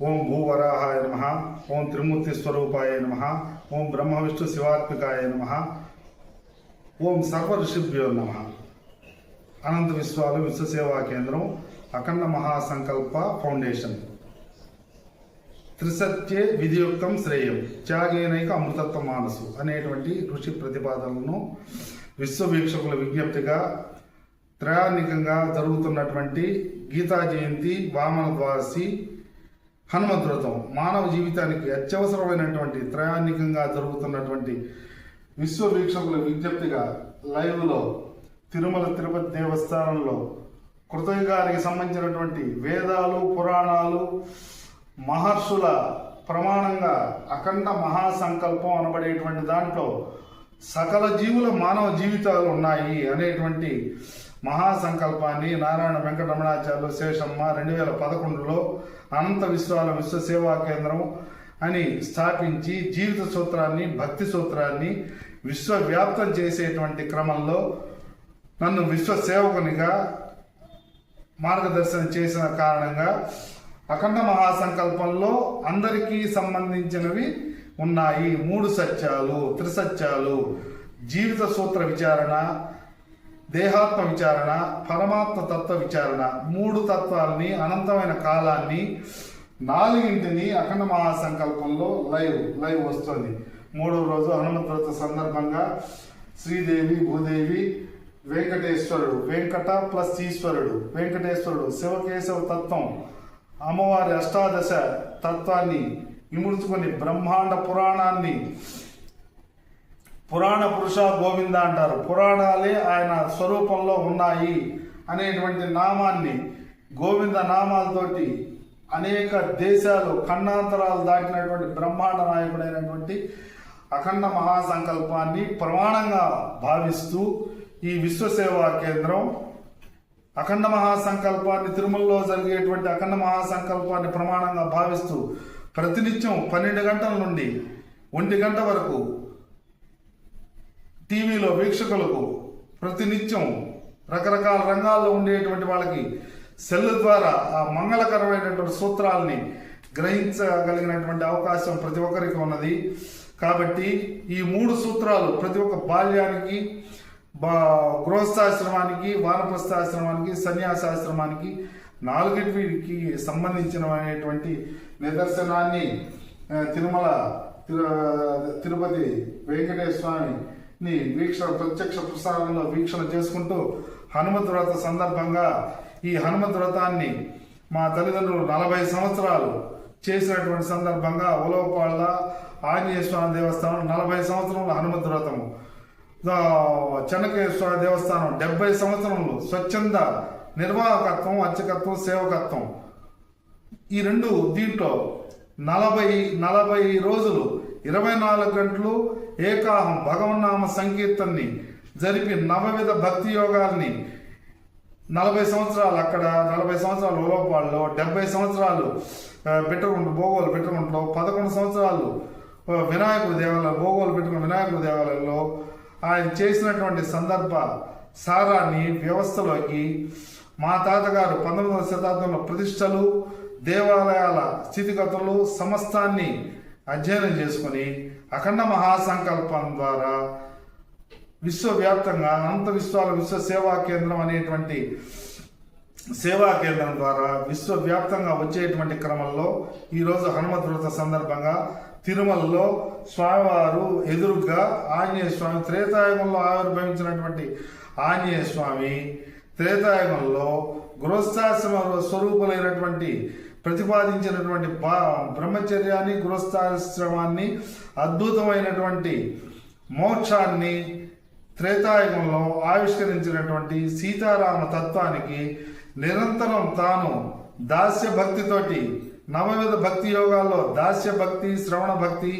ఓం భూవరాహాయ నమ ఓం త్రిమూర్తి స్వరూపాయ నమ ఓం బ్రహ్మ విష్ణు శివాత్మికాయ నమ ఓం సర్వ ఋషిభ్యో నమ. అనంత విశ్వాలు విశ్వసేవా కేంద్రం అఖండ మహాసంకల్ప ఫౌండేషన్. త్రిసత్యే విధియుక్తం శ్రేయం త్యాగేనైక అమృతత్వ మానసు అనేటువంటి ఋషి ప్రతిపాదనలను విశ్వవీక్షకుల విజ్ఞప్తిగా త్రయాణికంగా జరుగుతున్నటువంటి గీతా జయంతి వామన ద్వాసి హనుమద్వ్రతం మానవ జీవితానికి అత్యవసరమైనటువంటి త్రయాణికంగా జరుగుతున్నటువంటి విశ్వ వీక్షకుల విజ్ఞప్తిగా లైవ్లో తిరుమల తిరుపతి దేవస్థానంలో కృతయుగానికి సంబంధించినటువంటి వేదాలు పురాణాలు మహర్షుల ప్రమాణంగా అఖండ మహాసంకల్పం అనబడేటువంటి దాంట్లో సకల జీవుల మానవ జీవితాలు ఉన్నాయి అనేటువంటి మహాసంకల్పాన్ని నారాయణ వెంకటరమణాచార్యులు శేషమ్మ రెండు వేల పదకొండులో అనంత విశ్వాల విశ్వ సేవా కేంద్రం అని స్థాపించి జీవిత సూత్రాన్ని భక్తి సూత్రాన్ని విశ్వవ్యాప్తం చేసేటువంటి క్రమంలో నన్ను విశ్వ సేవకునిగా మార్గదర్శనం చేసిన కారణంగా అఖండ మహాసంకల్పంలో అందరికీ సంబంధించినవి ఉన్నాయి. మూడు సత్యాలు త్రిసత్యాలు జీవిత సూత్ర విచారణ దేహాత్మ విచారణ పరమాత్మ తత్వ విచారణ మూడు తత్వాల్ని అనంతమైన కాలాన్ని నాలుగింటిని అఖండ మహాసంకల్పంలో లైవ్ లైవ్ వస్తుంది. మూడవ రోజు హనుమంతవ్రత సందర్భంగా శ్రీదేవి భూదేవి వెంకటేశ్వరుడు వెంకట ప్లస్ ఈశ్వరుడు వెంకటేశ్వరుడు శివకేశవ తత్వం అమ్మవారి అష్టాదశ తత్వాన్ని ఇముడుచుకొని బ్రహ్మాండ పురాణాన్ని పురాణ పురుష గోవింద అంటారు. పురాణాలే ఆయన స్వరూపంలో ఉన్నాయి అనేటువంటి నామాన్ని గోవింద నామాలతోటి అనేక దేశాలు ఖండాంతరాలు దాటినటువంటి బ్రహ్మాండ నాయకుడైనటువంటి అఖండ మహాసంకల్పాన్ని ప్రమాణంగా భావిస్తూ ఈ విశ్వసేవా కేంద్రం అఖండ మహాసంకల్పాన్ని తిరుమలలో జరిగేటువంటి అఖండ మహాసంకల్పాన్ని ప్రమాణంగా భావిస్తూ ప్రతినిత్యం పన్నెండు గంటల నుండి ఒంటి గంట వరకు టీవీలో వీక్షకులకు ప్రతినిత్యం రకరకాల రంగాల్లో ఉండేటువంటి వాళ్ళకి సెల్ ద్వారా ఆ మంగళకరమైనటువంటి సూత్రాలని గ్రహించగలిగినటువంటి అవకాశం ప్రతి ఒక్కరికి ఉన్నది. కాబట్టి ఈ మూడు సూత్రాలు ప్రతి ఒక్క బాల్యానికి బా గృహస్థాశ్రమానికి వానప్రస్థాశ్రమానికి సన్యాసాశ్రమానికి నాలుగిటికి సంబంధించినటువంటి నిదర్శనాన్ని తిరుమల తిరు- తిరుపతి వెంకటేశ్వర ని వీక్షణ ప్రత్యక్ష ప్రసారంలో వీక్షణ చేసుకుంటూ హనుమత్ వ్రత సందర్భంగా ఈ హనుమత్ వ్రతాన్ని మా తల్లిదండ్రులు నలభై సంవత్సరాలు చేసినటువంటి సందర్భంగా ఉలవపాళ్ళ ఆంజనేయ స్వామి దేవస్థానం నలభై సంవత్సరంలో హనుమత్ వ్రతము. చెన్నకేశ్వర స్వామి దేవస్థానం డెబ్బై సంవత్సరంలో స్వచ్ఛంద నిర్వాహకత్వం అర్చకత్వం సేవకత్వం. ఈ రెండు దీంట్లో నలభై నలభై రోజులు ఇరవై నాలుగు గంటలు ఏకాహం భగవన్నామ సంకీర్తన్ని జరిపి నవవిధ భక్తి యోగాల్ని నలభై సంవత్సరాలు అక్కడ నలభై సంవత్సరాలు ఉలవపాడులో డెబ్బై సంవత్సరాలు ఆ, బిట్టగుంట భోగోలు బిట్టగుంటలో పదకొండు సంవత్సరాలు వినాయకుడు దేవాలయం భోగోలు పెట్టుకున్న వినాయకుడు దేవాలయంలో ఆయన చేసినటువంటి సందర్భ సారాన్ని వ్యవస్థలోకి మా తాతగారు పంతొమ్మిదవ శతాబ్దంలో ప్రతిష్టలు దేవాలయాల స్థితిగతులు సమస్తాన్ని అధ్యయనం చేసుకొని అఖండ మహాసంకల్పం ద్వారా విశ్వవ్యాప్తంగా అనంత విశ్వాల విశ్వ సేవా కేంద్రం అనేటువంటి సేవా కేంద్రం ద్వారా విశ్వవ్యాప్తంగా వచ్చేటువంటి క్రమంలో ఈరోజు హనుమత్ వ్రత సందర్భంగా తిరుమలలో స్వామివారు ఎదురుగా ఆంజనేయ స్వామి త్రేతాయుగంలో ఆవిర్భవించినటువంటి ఆంజనేయ స్వామి త్రేతాయుగంలో గృహస్థాశ్రమ స్వరూపులైనటువంటి ప్రతిపాదించినటువంటి బ్రహ్మచర్యాన్ని గృహస్థాశ్రమాన్ని అద్భుతమైనటువంటి మోక్షాన్ని త్రేతాయుగంలో ఆవిష్కరించినటువంటి సీతారామ తత్వానికి నిరంతరం తాను దాస్య భక్తితోటి నవవిధ భక్తి యోగాల్లో దాస్య భక్తి శ్రవణ భక్తి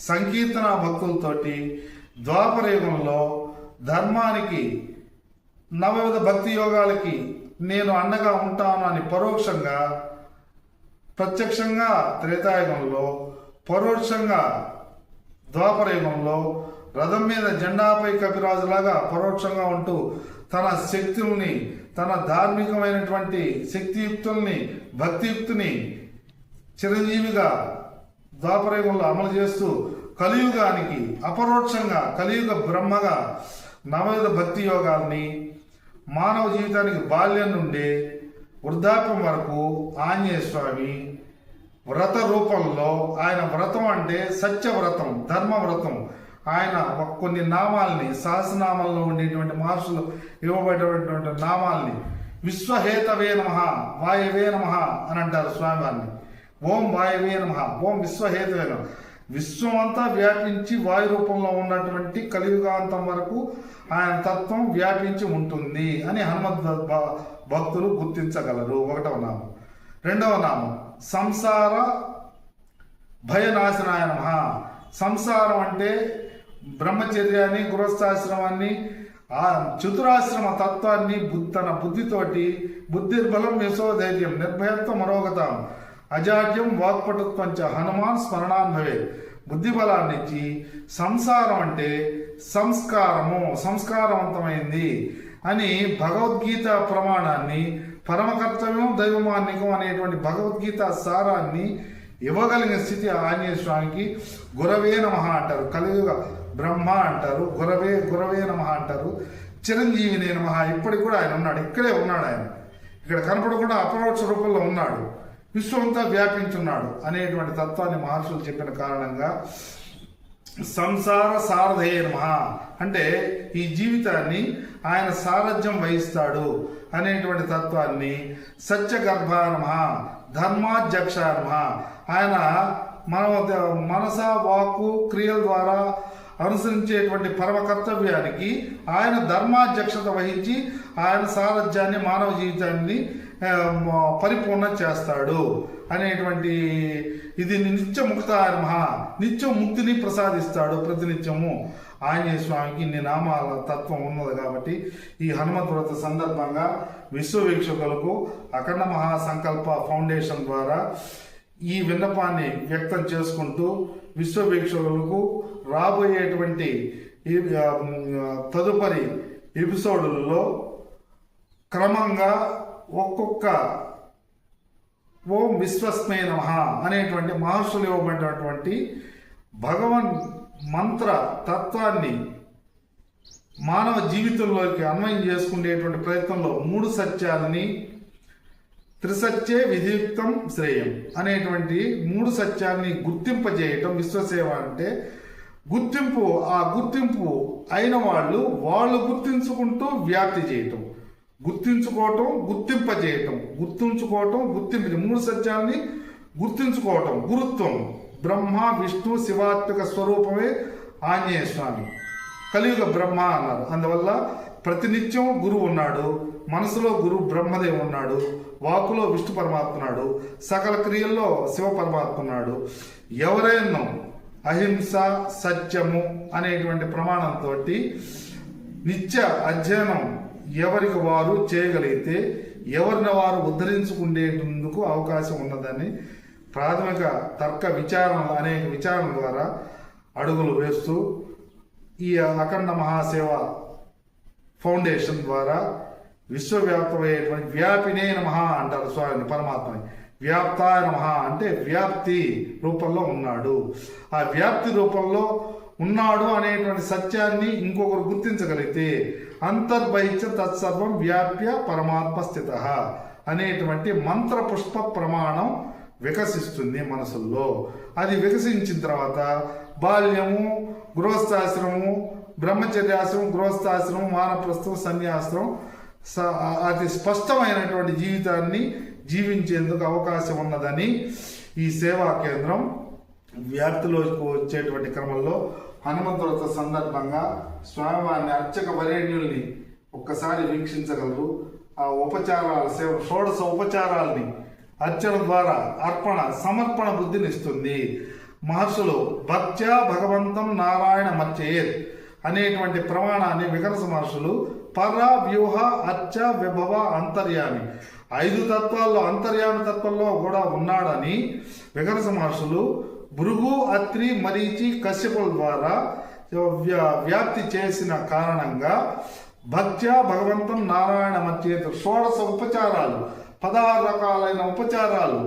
సంకీర్తన భక్తులతోటి ద్వాపర యుగంలో ధర్మానికి నవవిధ భక్తి యోగాలకి నేను అండగా ఉంటాను అని పరోక్షంగా ప్రత్యక్షంగా త్రేతాయుగంలో పరోక్షంగా ద్వాపరయుగంలో రథం మీద జెండాపై కపిరాజులాగా పరోక్షంగా ఉంటూ తన శక్తుల్ని తన ధార్మికమైనటువంటి శక్తియుక్తుల్ని భక్తియుక్తిని చిరంజీవిగా ద్వాపరయుగంలో అమలు చేస్తూ కలియుగానికి అపరోక్షంగా కలియుగ బ్రహ్మగా నవవిధ భక్తి యోగాల్ని మానవ జీవితానికి బాల్యం నుండి వృద్ధాప్యం వరకు ఆంజనేయ స్వామి వ్రత రూపంలో ఆయన వ్రతం అంటే సత్య వ్రతం ధర్మ వ్రతం. ఆయన కొన్ని నామాల్ని సహస్రనామాల్లో ఉండేటువంటి మహర్షులు ఇవ్వబడేటువంటి నామాల్ని విశ్వహేతవే నమ వాయువే నమ అని అంటారు స్వామివారిని. ఓం వాయువే నమ ఓం విశ్వహేతవే నమ. విశ్వమంతా వ్యాపించి వాయు రూపంలో ఉన్నటువంటి కలియుగాంతం వరకు ఆయన తత్వం వ్యాపించి ఉంటుంది అని హనుమద్ భక్తులు గుర్తించగలరు. ఒకటవ నామం. రెండవ నామం. సంసార భయనాశనాయ నమ. సంసారం అంటే బ్రహ్మచర్యాన్ని గృహస్థాశ్రమాన్ని ఆ చతురాశ్రమ తత్వాన్ని తన బుద్ధితోటి బుద్ధిర్బలం యశోధైర్యం నిర్భయత్వం మరోగతం అజాడ్యం వాక్పటుత్వం చ హనుమాన్ స్మరణాన్ భవే బుద్ధి ఇచ్చి సంసారం అంటే సంస్కారము. సంస్కారవంతమైంది. అని భగవద్గీత ప్రమాణాన్ని పరమకర్తవ్యం దైవమాన్యకం అనేటువంటి భగవద్గీత సారాన్ని ఇవ్వగలిగిన స్థితి ఆంజనేయ స్వామికి గురవే నమ అంటారు. కలియుగ బ్రహ్మ అంటారు. గురవే గురవే నమ అంటారు. చిరంజీవినే నమ. ఇప్పటికి కూడా ఆయన ఉన్నాడు. ఇక్కడే ఉన్నాడు ఆయన. ఇక్కడ కనపడకుండా అపరోక్ష రూపంలో ఉన్నాడు. విశ్వమంతా వ్యాపించున్నాడు అనేటువంటి తత్వాన్ని మహర్షులు చెప్పిన కారణంగా సంసార సారథయ నమ. అంటే ఈ జీవితాన్ని ఆయన సారథ్యం వహిస్తాడు అనేటువంటి తత్వాన్ని సత్యగర్భానమ ధర్మాధ్యక్ష నమ. ఆయన మన మనస వాక్కు క్రియల ద్వారా అనుసరించేటువంటి పరమ కర్తవ్యానికి ఆయన ధర్మాధ్యక్షత వహించి ఆయన సారథ్యాన్ని మానవ జీవితాన్ని పరిపూర్ణ చేస్తాడు అనేటువంటి ఇది నిత్య ముక్త మహా నిత్యం ముక్తిని ప్రసాదిస్తాడు ప్రతినిత్యము. ఆంజనేయ స్వామికి ఇన్ని నామాల తత్వం ఉన్నది కాబట్టి ఈ హనుమత్ వ్రత సందర్భంగా విశ్వవీక్షకులకు అఖండ మహాసంకల్ప ఫౌండేషన్ ద్వారా ఈ విన్నపాన్ని వ్యక్తం చేసుకుంటూ విశ్వ వీక్షకులకు రాబోయేటువంటి తదుపరి ఎపిసోడులలో క్రమంగా ఒక్కొక్క ఓం విశ్వస్మే నమ అనేటువంటి మహర్షులు ఇవ్వబడినటువంటి భగవన్ మంత్ర తత్వాన్ని మానవ జీవితంలోకి అన్వయం చేసుకునేటువంటి ప్రయత్నంలో మూడు సత్యాలని త్రిసత్యే విధియుక్తం శ్రేయం అనేటువంటి మూడు సత్యాన్ని గుర్తింపజేయటం విశ్వసేవ అంటే గుర్తింపు ఆ గుర్తింపు అయిన వాళ్ళు వాళ్ళు గుర్తించుకుంటూ వ్యాప్తి చేయటం గుర్తించుకోవటం గుర్తింపజేయటం గుర్తుంచుకోవటం గుర్తింపు మూడు సత్యాన్ని గుర్తించుకోవటం గురుత్వం బ్రహ్మ విష్ణు శివాత్మక స్వరూపమే ఆంజనేయ స్వామి. కలియుగ బ్రహ్మ అన్నారు. అందువల్ల ప్రతినిత్యం గురువు ఉన్నాడు మనసులో గురు బ్రహ్మదేవ్ ఉన్నాడు వాకులో విష్ణు పరమాత్మ సకల క్రియల్లో శివ పరమాత్మ ఉన్నాడు. ఎవరైనా అహింస సత్యము అనేటువంటి ప్రమాణంతో నిత్య అధ్యయనం ఎవరికి వారు చేయగలిగితే ఎవరిని వారు ఉద్ధరించుకునేందుకు అవకాశం ఉన్నదని ప్రాథమిక తర్క విచారణ అనేక విచారణ ద్వారా అడుగులు వేస్తూ ఈ అఖండ మహాసేవ ఫౌండేషన్ ద్వారా విశ్వవ్యాప్తమయ్యేటువంటి వ్యాపినే నమ అంటారు స్వామిని పరమాత్మని. వ్యాప్తాయ నమ అంటే వ్యాప్తి రూపంలో ఉన్నాడు. ఆ వ్యాప్తి రూపంలో ఉన్నాడు అనేటువంటి సత్యాన్ని ఇంకొకరు గుర్తించగలిగితే అంతర్బహిత్య తత్సర్వం వ్యాప్య పరమాత్మ స్థిత అనేటువంటి మంత్ర పుష్ప ప్రమాణం వికసిస్తుంది మనసుల్లో. అది వికసించిన తర్వాత బాల్యము గృహస్థాశ్రమము బ్రహ్మచర్యాశ్రమం గృహస్థాశ్రమం వానప్రస్థం సన్యాశ్రమం స- అతి స్పష్టమైనటువంటి జీవితాన్ని జీవించేందుకు అవకాశం ఉన్నదని ఈ సేవా కేంద్రం వ్యాప్తిలోకి వచ్చేటువంటి క్రమంలో హనుమంతులత సందర్భంగా స్వామివారిని అర్చక వరేణ్యుల్ని ఒక్కసారి వీక్షించగలరు. ఆ ఉపచారాల సేవ షోడశ ఉపచారాల్ని అర్చన ద్వారా అర్పణ సమర్పణ బుద్ధిని ఇస్తుంది. మహర్షులు భక్త్యా భగవంతం నారాయణ మర్చేత్ అనేటువంటి ప్రమాణాన్ని వికరస మహర్షులు పర వ్యూహ అర్చ విభవ అంతర్యామి. ఐదు తత్వాల్లో అంతర్యామి తత్వంలో కూడా ఉన్నాడని వికరస మహర్షులు భృగు అత్రి మరీచి కశ్యపుల ద్వారా వ్యాప్తి చేసిన కారణంగా భక్త్యా భగవంతం నారాయణ మధ్య షోడశ ఉపచారాలు పదహారు రకాలైన ఉపచారాలు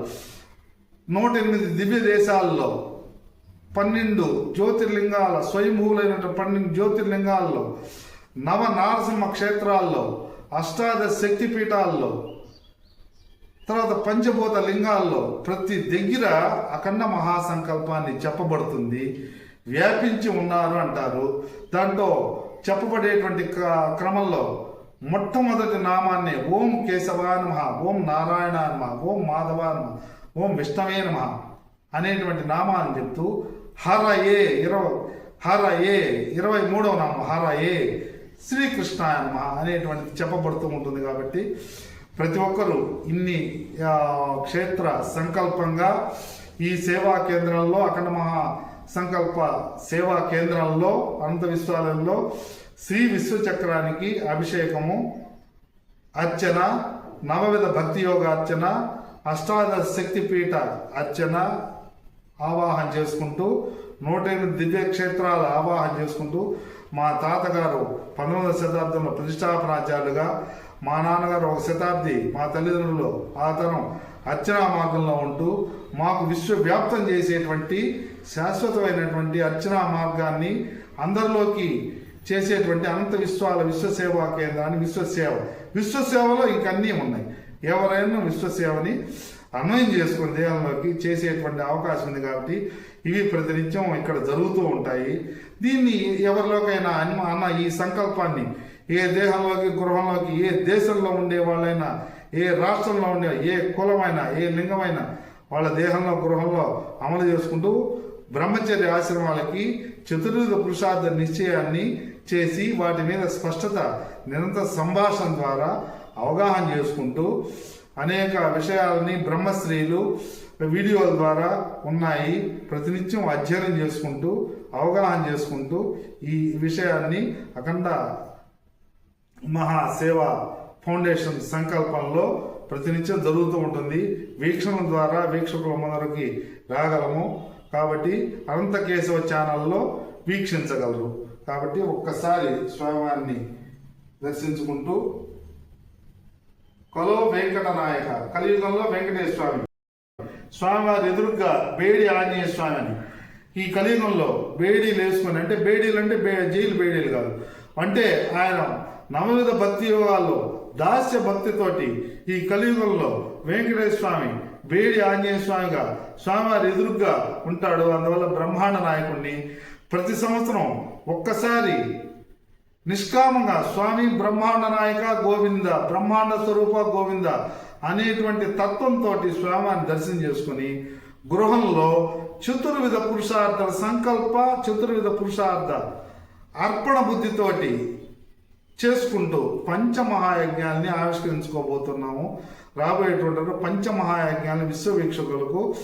నూట ఎనిమిది దివ్య దేశాల్లో పన్నెండు జ్యోతిర్లింగాల స్వయంభూలైన పన్నెండు జ్యోతిర్లింగాల్లో నవ నారసింహ క్షేత్రాల్లో అష్టాదశ శక్తి పీఠాల్లో తర్వాత పంచభూత లింగాల్లో ప్రతి దగ్గర అఖండ మహాసంకల్పాన్ని చెప్పబడుతుంది. వ్యాపించి ఉన్నారు అంటారు. దాంట్లో చెప్పబడేటువంటి క్రమంలో మొట్టమొదటి నామాన్ని ఓం కేశవా నమ ఓం నారాయణ నమ ఓం మాధవ నమ ఓం విష్ణవే నమ అనేటువంటి నామాన్ని చెప్తూ హర ఏ ఇరవై హర ఏ ఇరవై మూడవ నామం హర ఏ శ్రీకృష్ణ నమ అనేటువంటిది చెప్పబడుతూ ఉంటుంది కాబట్టి ప్రతి ఒక్కరూ ఇన్ని క్షేత్ర సంకల్పంగా ఈ సేవా కేంద్రాల్లో అఖండ మహా సంకల్ప సేవా కేంద్రాల్లో అనంత విశ్వాలయంలో శ్రీ విశ్వచక్రానికి అభిషేకము అర్చన నవవిధ భక్తి యోగ అర్చన అష్టాదశ శక్తిపీఠ అర్చన ఆవాహన చేసుకుంటూ నూట ఎనిమిది దివ్య క్షేత్రాల ఆవాహన చేసుకుంటూ మా తాతగారు పంతొమ్మిదవ శతాబ్దంలో ప్రతిష్టాపనాచార్యులుగా మా నాన్నగారు ఒక శతాబ్ది మా తల్లిదండ్రులు ఆ తరం అర్చనా మార్గంలో ఉంటూ మాకు విశ్వవ్యాప్తం చేసేటువంటి శాశ్వతమైనటువంటి అర్చనా మార్గాన్ని అందరిలోకి చేసేటువంటి అనంత విశ్వాల విశ్వసేవా కేంద్రాన్ని విశ్వసేవ. విశ్వసేవలో ఇంకన్నీ ఉన్నాయి. ఎవరైనా విశ్వసేవని అన్వయం చేసుకుని దేహంలోకి చేసేటువంటి అవకాశం ఉంది కాబట్టి ఇవి ప్రతినిత్యం ఇక్కడ జరుగుతూ ఉంటాయి. దీన్ని ఎవరిలోకైనా అన్న అన్న ఈ సంకల్పాన్ని ఏ దేహంలోకి గృహంలోకి ఏ దేశంలో ఉండే వాళ్ళైనా ఏ రాష్ట్రంలో ఉండే ఏ కులమైనా ఏ లింగమైనా వాళ్ళ దేహంలో గృహంలో అమలు చేసుకుంటూ బ్రహ్మచర్య ఆశ్రమాలకి చతుర్విధ పురుషార్థ నిశ్చయాన్ని చేసి వాటి మీద స్పష్టత నిరంతర సంభాషణ ద్వారా అవగాహన చేసుకుంటూ అనేక విషయాలని బ్రహ్మశ్రీలు వీడియోల ద్వారా ఉన్నాయి. ప్రతినిత్యం అధ్యయనం చేసుకుంటూ అవగాహన చేసుకుంటూ ఈ విషయాన్ని అఖండ మహాసేవ ఫౌండేషన్ సంకల్పంలో ప్రతినిత్యం జరుగుతూ ఉంటుంది. వీక్షణ ద్వారా వీక్షకుల ముందరికి రాగలము. కాబట్టి అనంత కేశవ ఛానల్లో వీక్షించగలరు. కాబట్టి ఒక్కసారి స్వామివారిని దర్శించుకుంటూ కొలో వెంకట నాయక కలియుగంలో వెంకటేశ్వర స్వామి స్వామివారి ఎదురుగా బేడి ఆంజనేయ స్వామి అని ఈ కలియుగంలో బేడీలు వేసుకొని అంటే బేడీలు అంటే బే జైలు బేడీలు కాదు. అంటే ఆయన నవవిధ భక్తి యోగాల్లో దాస్య భక్తితోటి ఈ కలియుగంలో వెంకటేశ్వర స్వామి బేడి ఆంజనేయ స్వామిగా స్వామివారి ఎదురుగా ఉంటాడు. అందువల్ల బ్రహ్మాండ నాయకుడిని ప్రతి సంవత్సరం ఒక్కసారి నిష్కామంగా స్వామి బ్రహ్మాండ నాయక గోవింద బ్రహ్మాండ స్వరూప గోవింద అనేటువంటి తత్వంతో స్వామిని దర్శనం చేసుకుని గృహంలో చతుర్విధ పురుషార్థ సంకల్ప చతుర్విధ పురుషార్థ అర్పణ బుద్ధితోటి చేసుకుంటూ పంచమహాయజ్ఞాన్ని ఆవిష్కరించుకోబోతున్నాము. రాబోయేటువంటి పంచమహాయజ్ఞాన్ని విశ్వవీక్షకులకు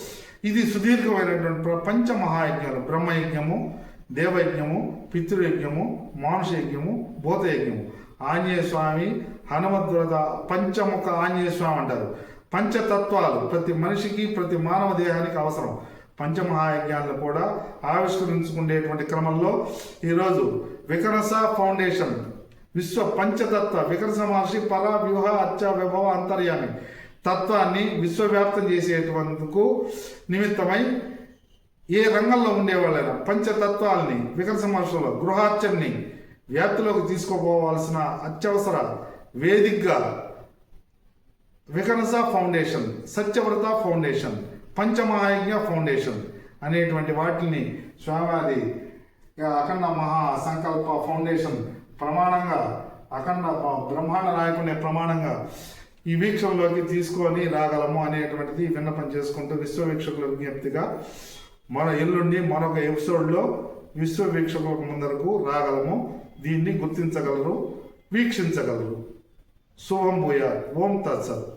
ఇది సుదీర్ఘమైనటువంటి పంచమహాయజ్ఞాలు బ్రహ్మయజ్ఞము. దేవయజ్ఞము పితృయజ్ఞము మానుషయజ్ఞము భూతయజ్ఞము. ఆంజనేయ స్వామి హనుమద్వత పంచముఖ ఆంజనేయ స్వామి అంటారు. పంచతత్వాలు ప్రతి మనిషికి ప్రతి మానవ దేహానికి అవసరం. పంచమహాయజ్ఞాలను కూడా ఆవిష్కరించుకునేటువంటి క్రమంలో ఈరోజు వికరస ఫౌండేషన్ విశ్వ పంచతత్వ వికరస మహర్షి పర వ్యూహ అచ్చ విభవ అంతర్యామి తత్వాన్ని విశ్వవ్యాప్తం చేసేటందుకు నిమిత్తమై ఏ రంగంలో ఉండేవాళ్ళైనా పంచతత్వాల్ని వికనస మహర్షుల గృహార్చన్ని వ్యాప్తిలోకి తీసుకోపోవాల్సిన అత్యవసర వేదికగా Vikhanasa Foundation Satyavrata Foundation Panchamahayajna Foundation అనేటువంటి వాటిని స్వామివారి అఖండ మహా సంకల్ప ఫౌండేషన్ ప్రమాణంగా అఖండ బ్రహ్మాండ నాయకుని ప్రమాణంగా ఈ వీక్షంలోకి తీసుకొని రాగలము అనేటువంటిది విన్నపం చేసుకుంటూ విశ్వ వీక్షకుల విజ్ఞప్తిగా మన ఎల్లుండి మరొక ఎపిసోడ్లో విశ్వ వీక్షకుల ముందరకు రాగలము. దీన్ని గుర్తించగలరు వీక్షించగలరు. శుభం భూయ ఓం తత్సత్.